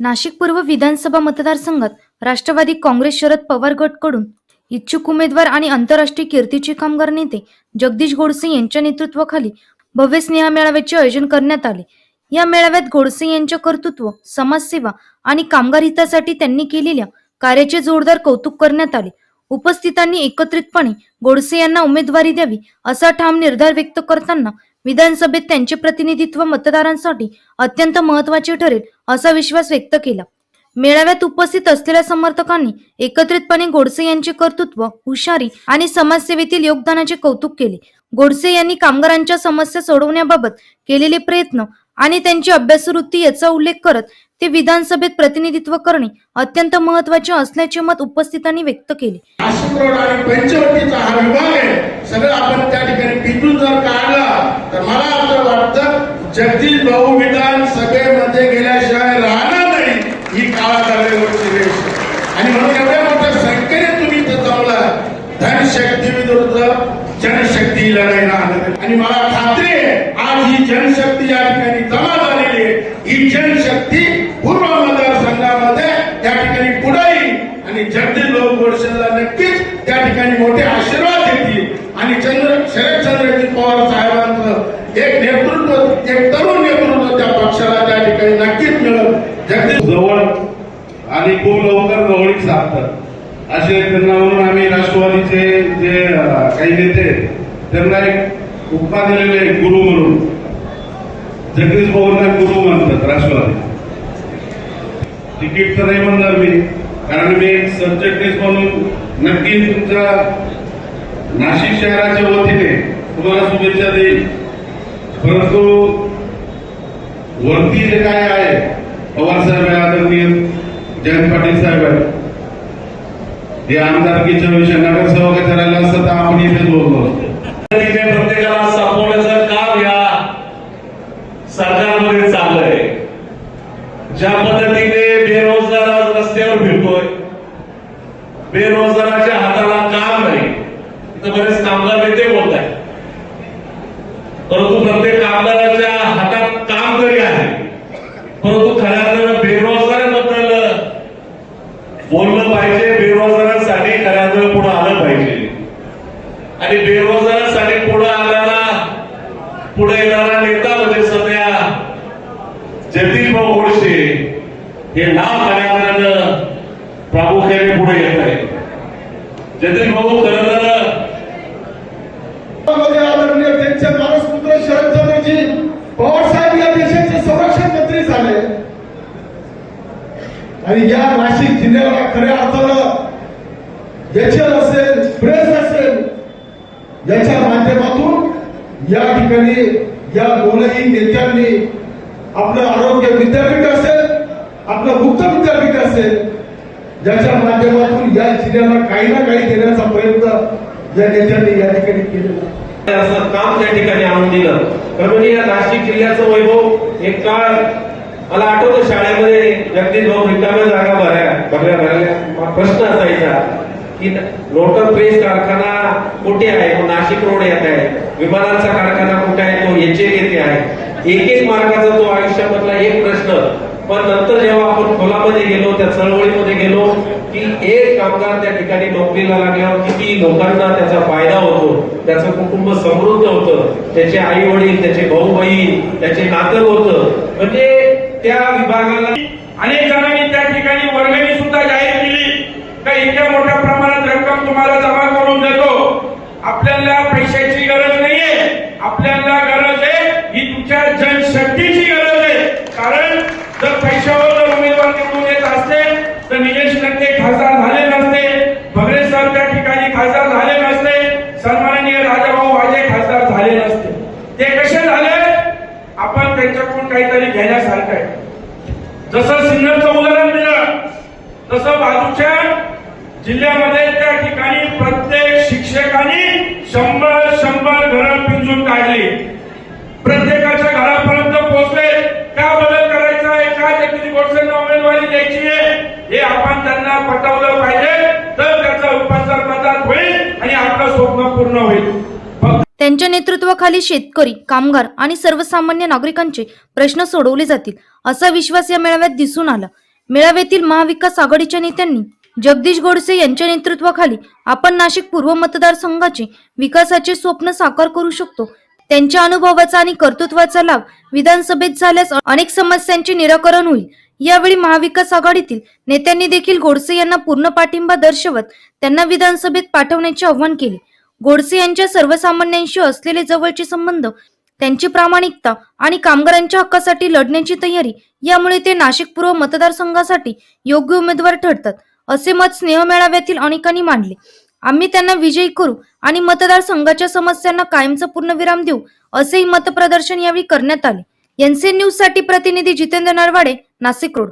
नाशिक पूर्व विधानसभा मतदारसंघात राष्ट्रवादी काँग्रेस शरद पवार गटकडून इच्छुक उमेदवार आणि आंतरराष्ट्रीय कीर्तीचे कामगार नेते जगदीश गोडसे यांच्या नेतृत्वाखाली भव्य स्नेहा मेळाव्याचे आयोजन करण्यात आले. या मेळाव्यात गोडसे यांच्या कर्तृत्व समाजसेवा आणि कामगार हितासाठी त्यांनी केलेल्या कार्याचे जोरदार कौतुक करण्यात आले. उपस्थितांनी एकत्रितपणे गोडसे यांना उमेदवारी द्यावी असा ठाम निर्धार व्यक्त करताना विधानसभेत त्यांचे प्रतिनिधित्व मतदारांसाठी अत्यंत महत्त्वाचे ठरेल असा विश्वास व्यक्त केला. मेळाव्यात उपस्थित असलेल्या समर्थकांनी एकत्रितपणे गोडसे यांचे कर्तृत्व हुशारी आणि समाजसेवेतील योगदानाचे कौतुक केले. गोडसे यांनी कामगारांच्या समस्या सोडवण्याबाबत केलेले प्रयत्न आणि त्यांची अभ्यासवृत्ती याचा उल्लेख करत ते विधानसभेत प्रतिनिधित्व करणे अत्यंत महत्त्वाचे असल्याचे मत उपस्थितांनी व्यक्त केले नाशिक रोड आणि पंचवटीचा हा विभाग आहे सगळं आपण त्या ठिकाणी पिटून जर काढला तर मला असं वाटतं जगदीश भाऊ विधान सभेमध्ये गेल्याशिवाय राहणार नाही ही काळाकाळावरची रेष. आणि म्हणून एवढ्या मोठ्या संख्येने तुम्ही इथं जमला धनशक्ती विरुद्ध जनशक्ती लढाई राहणार आणि मला खात्री आहे आज ही जनशक्ती या ठिकाणी जमा झालेली आहे. ही जनशक्ती पूर्व मतदारसंघामध्ये त्या ठिकाणी पुढे येईल आणि जगदीश भाऊ गोडसेला नक्कीच त्या ठिकाणी मोठे आशीर्वाद देतील आणि चंद्र शरदचंद्रजी पवार साहेबांचं एक नेतृत्व एक तरुण नेतृत्व त्या पक्षाला त्या ठिकाणी नक्कीच मिळेल जगदीश जवळ आणि खूप लवकर जवळीक साधतात असे त्यांना म्हणून आम्ही राष्ट्रवादीचे जे काही नेते त्यांना एक उपमा दिलेले गुरु म्हणून. जगदीश भाऊंना गुरु म्हणतात राष्ट्रवादी. तिकीट तर नाही म्हणणार मी कारण मी एक सरचिटणीस म्हणून नक्की तुमच्या नाशिक शहराच्या वतीने तुम्हाला शुभेच्छा देईल परंतु वरती जे काय आहे पवार साहेब आहे आदरणीय जयंत पाटील साहेब आहे हे आमदारकीच्या विषय नगरसेवक राहिला असतं तर आपण इथे बोललो. तिथे प्रत्येकाला संपवण्याचं काम या सरकारमध्ये चाललंय. ज्या पद्धतीने बेरोजगार आज रस्त्यावर फिरतोय बेरोजगाराच्या हाताला काम नाही. इथं बरेच कामगार नेते बोलतात आहेत परंतु प्रत्येक कामगाराच्या हातात काम तरी आहे परंतु खऱ्या अर्थानं बेरोजगाराबद्दल बोललं पाहिजे बेरोजगारांसाठी खऱ्या अर्थानं पुढे आलं पाहिजे आणि बेरोजगारांसाठी पुढे आलेला पुढे येणारा नेता म्हणजे सध्या जगदीश हे नाव खऱ्या प्रामुख्याने पुढे येत आहे जगदीश भाऊ खरं तर आदरणीय त्यांचे मानसपुत्र शरदचंद्रजी पवार साहेब या देशाचे संरक्षण मंत्री झाले. आणि या नाशिक जिल्ह्याला खऱ्या अर्थानं याच्यात असेल प्रेस असेल याच्या माध्यमातून या ठिकाणी या दोनही नेत्यांनी आपलं आरोग्य विद्यापीठ असेल आपलं मुक्त विद्यापीठ असेल ज्याच्या माध्यमातून या जिल्ह्याला काही ना काही देण्याचा प्रयत्न या नेत्यांनी या ठिकाणी केलेला असं काम त्या ठिकाणी आणून दिलं. खरं या नाशिक जिल्ह्याचं वैभव एक काळ मला आठवतं शाळेमध्ये व्यक्ती दोन रिकाम्या जागा भराया भरल्या भरल्या. प्रश्न असायचा की लोटल प्रेस कारखाना कुठे आहे? नाशिक रोड येत आहे. विमानांचा कारखाना कुठे आहे? तो याचे येथे आहे. एक एक मार्गाचा तो आयुष्यामधला एक प्रश्न. पण नंतर जेव्हा आपण खोलामध्ये गेलो त्या चळवळीमध्ये गेलो की एक कामगार त्या ठिकाणी नोकरीला लागल्यावर किती लोकांना त्याचा फायदा होतो त्याचं कुटुंब समृद्ध होतं त्याचे आई वडील त्याचे भाऊ बहीण त्याचे नातं होतं. म्हणजे त्या विभागाला अनेक जणांनी त्या ठिकाणी वर्गणी सुद्धा जाहीर केली. का इतक्या मोठ्या प्रमाणात रक्कम तुम्हाला जमा काहीतरी आहे जसं सिन्नरचं उदाहरण दिलं तसं बाजूच्या जिल्ह्यामध्ये त्या ठिकाणी प्रत्येक शिक्षकाने शंभर शंभर घरं पिंजून काढली. प्रत्येकाच्या घरापर्यंत पोहोचले. का बदल करायचा आहे? का जगदीश गोडसेंना उमेदवारी द्यायची आहे? हे आपण त्यांना पटवलं पाहिजे. तर त्याचा रूपांतर मदत होईल आणि आपलं स्वप्न पूर्ण होईल. त्यांच्या नेतृत्वाखाली शेतकरी कामगार आणि सर्वसामान्य नागरिकांचे प्रश्न सोडवले जातील असा विश्वास या मेळाव्यात दिसून आला. मेळाव्यातील महाविकास आघाडीच्या नेत्यांनी जगदीश गोडसे यांच्या नेतृत्वाखाली आपण नाशिक पूर्व मतदारसंघाचे विकासाचे स्वप्न साकार करू शकतो. त्यांच्या अनुभवाचा आणि कर्तृत्वाचा लाभ विधानसभेत झाल्यास अनेक समस्यांचे निराकरण होईल. यावेळी महाविकास आघाडीतील नेत्यांनी देखील गोडसे यांना पूर्ण पाठिंबा दर्शवत त्यांना विधानसभेत पाठवण्याचे आवाहन केले. गोडसे यांच्या सर्वसामान्यांशी असलेले जवळचे संबंध त्यांची प्रामाणिकता आणि कामगारांच्या हक्कासाठी लढण्याची तयारी यामुळे ते नाशिक पूर्व मतदारसंघासाठी योग्य उमेदवार ठरतात असे मत स्नेह मेळाव्यातील अनेकांनी मांडले. आम्ही त्यांना विजयी करू आणि मतदारसंघाच्या समस्यांना कायमचा पूर्णविराम देऊ असेही मतप्रदर्शन यावेळी करण्यात आले. एनसी न्यूजसाठी प्रतिनिधी जितेंद्र नरवाडे नाशिक रोड.